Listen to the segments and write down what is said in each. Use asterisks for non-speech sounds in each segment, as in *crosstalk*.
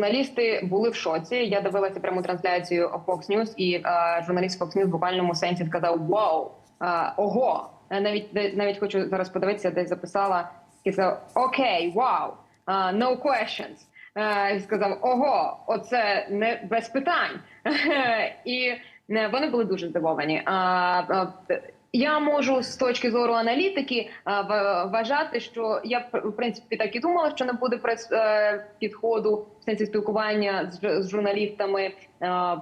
журналісти були в шоці. Я дивилася пряму трансляцію Fox News, і е, журналіст Fox News в буквальному сенсі сказав Вау! Е, ого! Навіть де- навіть хочу зараз подивитися, десь записала і сказав Окей, вау! е, no questions. Е, і сказав Ого, оце не без питань. *laughs* і е, вони були дуже здивовані. Я можу з точки зору аналітики вважати, що я в принципі так і думала, що не буде прес е, підходу в сенсі спілкування з, журналістами а,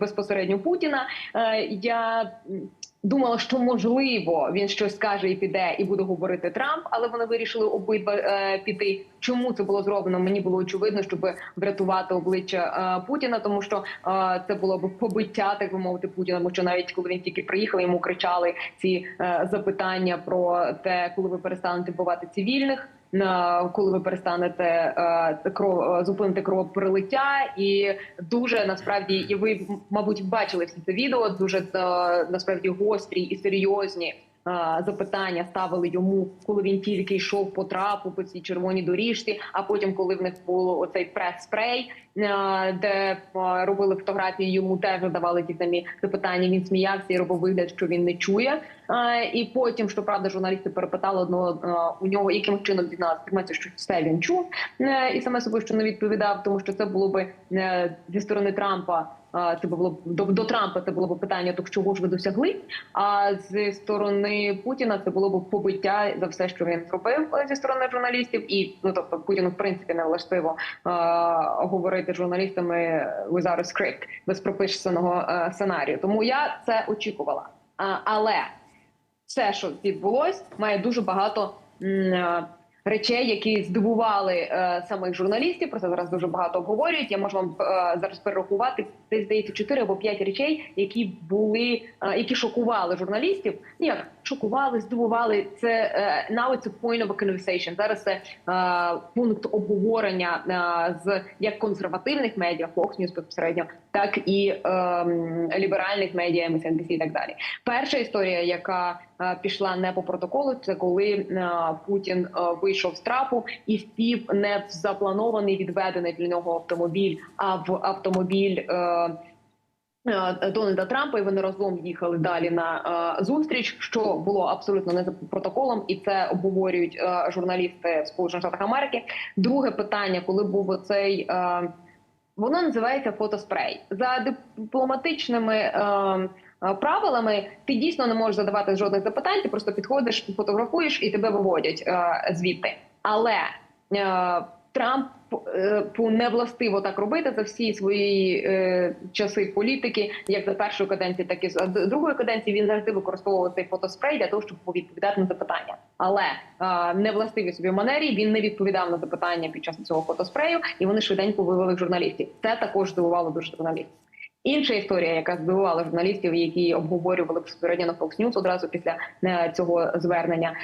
безпосередньо Путіна. Е, Я думала, що можливо він щось скаже і піде, і буде говорити Трамп, але вони вирішили обидва е, піти. Чому це було зроблено? Мені було очевидно, щоб врятувати обличчя е, Путіна, тому що е, це було б побиття, так би мовити, Путіна. Тому що навіть коли він тільки приїхав, йому кричали ці е, запитання про те, коли ви перестанете вбивати цивільних. На- Коли ви перестанете е, кров е, зупинити кровопролиття, і дуже насправді, і ви мабуть бачили всі це відео. Дуже е, насправді гострі і серйозні запитання ставили йому, коли він тільки йшов по трапу по цій червоній доріжці. А потім, коли в них було оцей прес-спрей, де робили фотографії, йому теж задавали ті самі запитання. Він сміявся і робив вигляд, що він не чує. І потім, що правда, журналісти перепитали одного у нього, яким чином інформацію, що все він чув, Е, і саме собою, що не відповідав, тому що це було би е, зі сторони Трампа. Це було до, до Трампа. Це було б питання, то чого ж ви досягли? А зі сторони Путіна це було б побиття за все, що він зробив е, зі сторони журналістів. І ну тобто Путіну в принципі не властиво е, говорити журналістами without a script, без прописаного е, сценарію. Тому я це очікувала. А, але все, що відбулось, має дуже багато е, речей, які здивували е, самих журналістів. Про це зараз дуже багато обговорюють. Я можу вам е, зараз перерахувати десь здається 4 або 5 речей, які були, е, які шокували журналістів. Ну як шокували, здивували. Це е, now it's a point of a conversation. Зараз це е, пункт обговорення з як консервативних медіа, Fox News безпосередньо, так і е, ліберальних медіа, MSNBC і так далі. Перша історія, яка пішла не по протоколу, це коли Путін вийшов з трапу і впів не в запланований відведений для нього автомобіль, а в автомобіль. Е, е, Дональда Трампа, і вони разом їхали далі на е, зустріч, що було абсолютно не за протоколом, і це обговорюють журналісти Сполучених Штатах Америки. Друге питання, коли був оцей воно називається фотоспрей за дипломатичними. Правилами ти дійсно не можеш задавати жодних запитань. Ти просто підходиш, фотографуєш і тебе виводять е, звідти. Але е, Трамп е, не властиво так робити за всі свої е, часи політики, як за першої каденції, так і за другої каденції. Він завжди використовував цей фотоспрей для того, щоб відповідати на запитання. Але е, не властиві собі манері він не відповідав на запитання під час цього фотоспрею, і вони швиденько вивели журналістів. Це також здивувало дуже журналістів. Інша історія, яка здивувала журналістів, які обговорювали безпосередньо на Fox News одразу після е, цього звернення.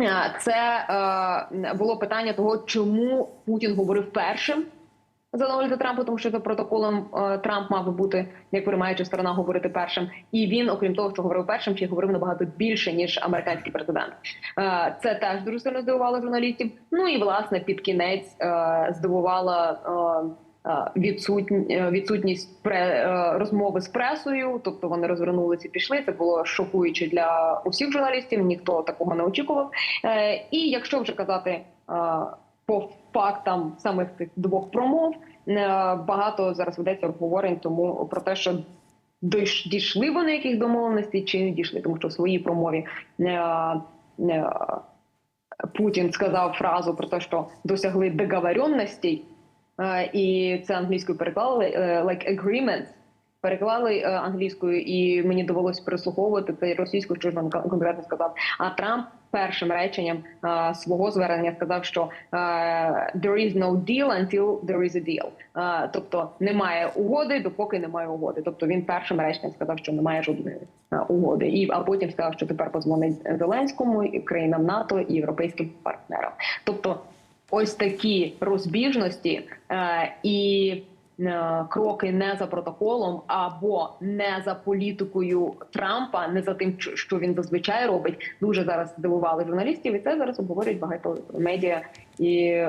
Е, Це е, було питання того, чому Путін говорив першим за Дональда Трампа, тому що за протоколом е, Трамп мав би бути як приймаюча сторона говорити першим, і він, окрім того, що говорив першим, ще говорив набагато більше ніж американський президент. Це теж дуже сильно здивувало журналістів. Ну і власне під кінець е, е, е, Відсутні відсутність е, розмови з пресою, тобто вони розвернулися і пішли. Це було шокуюче для усіх журналістів. Ніхто такого не очікував. І якщо вже казати по фактам самих цих двох промов, багато зараз ведеться обговорень, тому про те, що дійш- дійшли вони яких домовленостей чи не дійшли, тому що в своїй промові. Путін сказав фразу про те, що досягли договоренностей, і це англійською переклали е, like agreements, переклали е, англійською, і мені довелося переслуховувати це російською, що ж він конкретно сказав. А Трамп першим реченням свого звернення сказав, що е, there is no deal until there is a deal. Тобто немає угоди, допоки немає угоди. Тобто він першим реченням сказав, що немає жодної угоди, і а потім сказав, що тепер позвонить Зеленському країнам НАТО і європейським партнерам. Тобто, ось такі розбіжності е, і е, кроки не за протоколом або не за політикою Трампа, не за тим, що- він зазвичай робить, дуже зараз здивували журналістів, і це зараз обговорюють багато медіа і.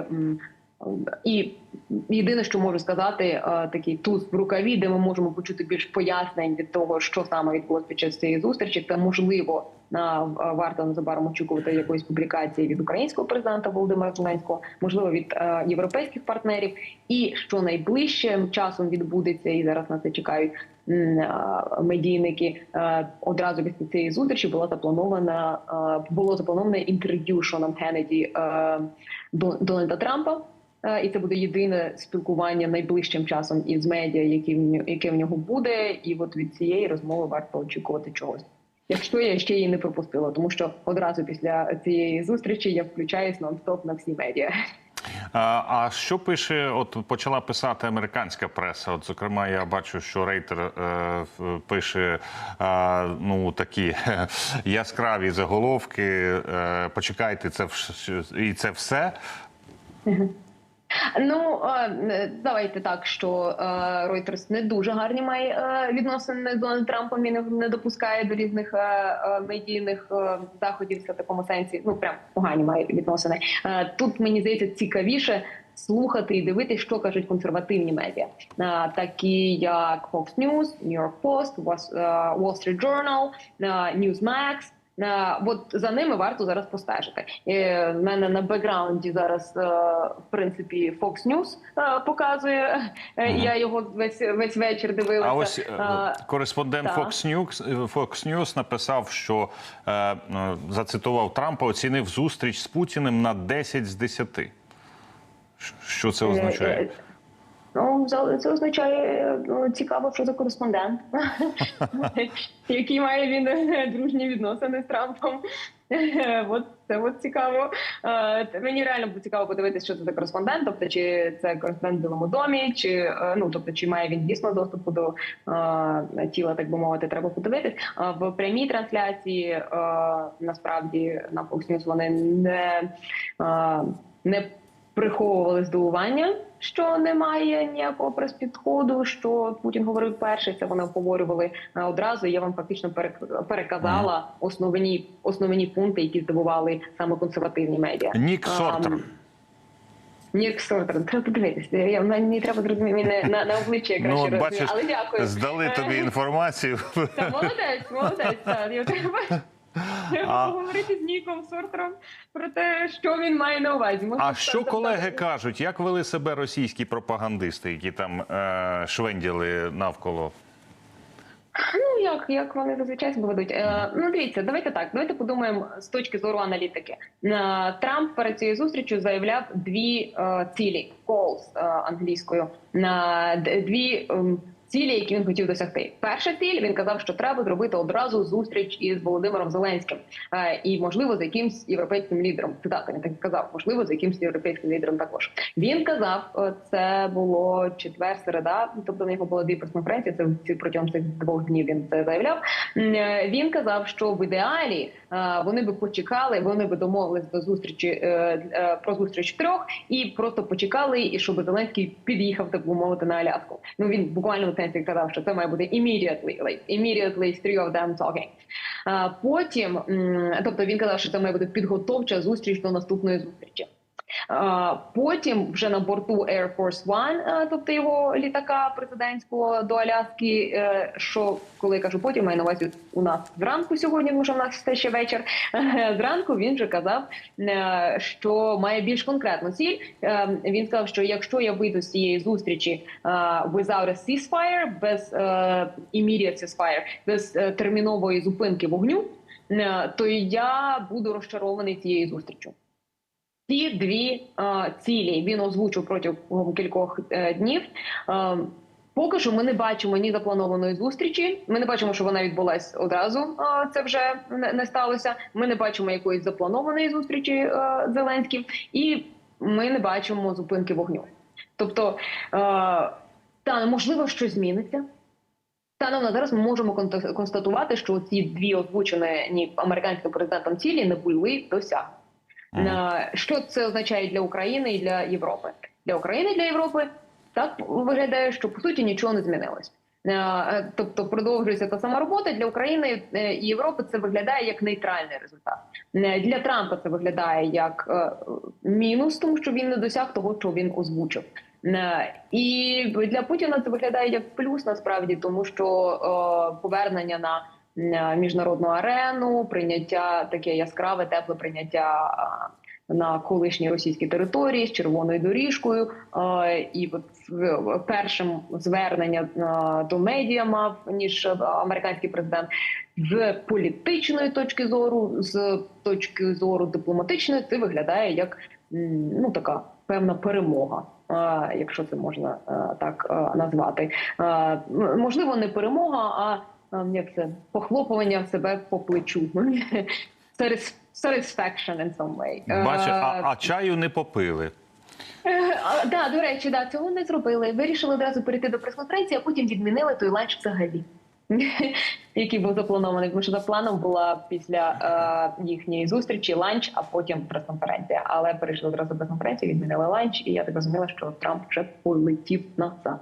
І єдине, що можу сказати, е, такий туз в рукаві, де ми можемо почути більш пояснень від того, що саме відбулося під час цієї зустрічі. Це можливо на варто незабаром очікувати якоїсь публікації від українського президента Володимира Зеленського, можливо, від е, європейських партнерів, і що найближчим часом відбудеться, і зараз на це чекають е, медійники. Е, одразу після цієї зустрічі була запланована е, було заплановане інтерв'ю Шоном Кеннеді е, до Дональда Трампа. Е, І це буде єдине спілкування найближчим часом із медіа, яке в нього, яке в нього буде, і от від цієї розмови варто очікувати чогось. Якщо я ще її не пропустила, тому що одразу після цієї зустрічі я включаюсь нон-стоп на всі медіа. А, що пише? От почала писати американська преса. От, зокрема, я бачу, що рейтер е, пише е, ну такі *laughs* яскраві заголовки. Е, почекайте, це і це все. Ну е, давайте так, що е, Reuters не дуже гарні має е, відносини з Дональдом Трампом і не, допускає до різних е, е, медійних е, заходів в такому сенсі. Ну прям погані має відносини. Е, Тут мені здається цікавіше. Слухати і дивитися, що кажуть консервативні медіа, Е, такі як Fox News, New York Post, е, Wall Street Journal, е, Newsmax. Е, От за ними варто зараз постежити. Е, В мене на бекграунді зараз е, в принципі Fox News показує. Я його весь весь вечір дивилася. А ось кореспондент. Fox News, Fox News написав, що е, зацитував Трампа, оцінив зустріч з Путіним на 10 з 10. Що це означає? Е, Ну, це означає ну, цікаво, що за кореспондент, *laughs* які має він е, дружні відносини з Трампом. Е, *laughs* От це от цікаво. Е, Мені реально було цікаво подивитися, що це за кореспондент. Тобто, чи це кореспондент в Білому домі, чи е, ну тобто, чи має він дійсно доступу до е, тіла, так би мовити, треба подивитись. В прямій трансляції е, насправді на Fox News вони не, е, не приховували здивування, що немає ніякого прес-підходу, що Путін говорив перший. Це вони обговорювали е, одразу. Я вам фактично перек- переказала основні основні пункти, які здивували саме консервативні медіа. Нік Сортер. Нік Сортер, треба подивитися. Я мені треба зрозуміти на, на обличчя я Ну, краще розумію. бачиш, Але дякую. здали тобі інформацію. Та молодець, молодець. Так, я треба. *laughs* Треба А- поговорити з Ніком Сортером про те, що він має на увазі. Може, А що колеги кажуть? Як вели себе російські пропагандисти, які там е, швенділи навколо? Ну як, як вони зазвичай себе ведуть? Е, ну дивіться, давайте так. Давайте подумаємо з точки зору аналітики. Е, Трамп перед цією зустрічю заявляв дві е, цілі goals е, англійською на д- дві. ем, Цілі, які він хотів досягти, перша ціль він казав, що треба зробити одразу зустріч із Володимиром Зеленським е, і, можливо, з якимсь європейським лідером. Цитата він так казав, можливо, з якимсь європейським лідером також. Він казав, е, це було четвер, середа. Тобто в нього було дві прес-конференції. Це протягом цих двох днів він це заявляв. Е, Він казав, що в ідеалі вони би почекали, вони би домовились до зустрічі про зустріч трьох і просто почекали, і щоб Зеленський під'їхав так би мовити на Аляску. Ну він буквально в сенсі казав, що це має бути immediately, like immediately three of them talking. А потім, тобто він казав, що це має бути підготовча зустріч до наступної зустрічі. Потім вже на борту Air Force One, е, тобто його літака президентського до Аляски. е, Що коли я кажу потім, маю на увазі у нас зранку сьогодні, що в нас все ще вечір. Зранку він вже казав, е, що має більш конкретну ціль. Е, Він сказав, що якщо я вийду з цієї зустрічі е, without a ceasefire, без е, immediate ceasefire, без е, термінової зупинки вогню, е, то я буду розчарований цією зустрічю. Ці дві е, цілі він озвучив протягом кількох е, днів. Е, поки що ми не бачимо ні запланованої зустрічі. Ми не бачимо, що вона відбулась одразу. Е, це вже не, не сталося. Ми не бачимо якоїсь запланованої зустрічі е, Зеленським, і ми не бачимо зупинки вогню. Тобто, е, та можливо, щось зміниться. Станом на зараз ми можемо констатувати, що ці дві озвучені американським президентом цілі не були досягнені. Е, Що це означає для України і для Європи? Для України і для Європи так виглядає, що по суті нічого не змінилось. Е, Тобто продовжується та сама робота для України е, і Європи. Це виглядає як нейтральний результат. Е, Для Трампа це виглядає як мінус, тому що він не досяг того, що він озвучив. І для Путіна це виглядає як плюс насправді, тому що повернення на міжнародну арену, прийняття таке яскраве, тепле прийняття на колишній російській території з червоною доріжкою. І першим звернення до медіа мав ніж американський президент з політичної точки зору, з точки зору дипломатичної, це виглядає як ну така певна перемога. Якщо це можна так назвати, можливо, не перемога, а як це похлопування себе по плечу. *laughs* Satis- Satisfaction in some way. Е, Бачу, а, а чаю не попили. Е, а, Да, до речі, да, цього не зробили. Вирішили одразу перейти до прес-конференції, а потім відмінили той ланч взагалі. *laughs* Який був запланований, тому що за планом була після е, їхньої зустрічі ланч, а потім прес-конференція. Але перейшли одразу до прес-конференції, відмінили ланч, і я так розуміла, що Трамп вже полетів назад.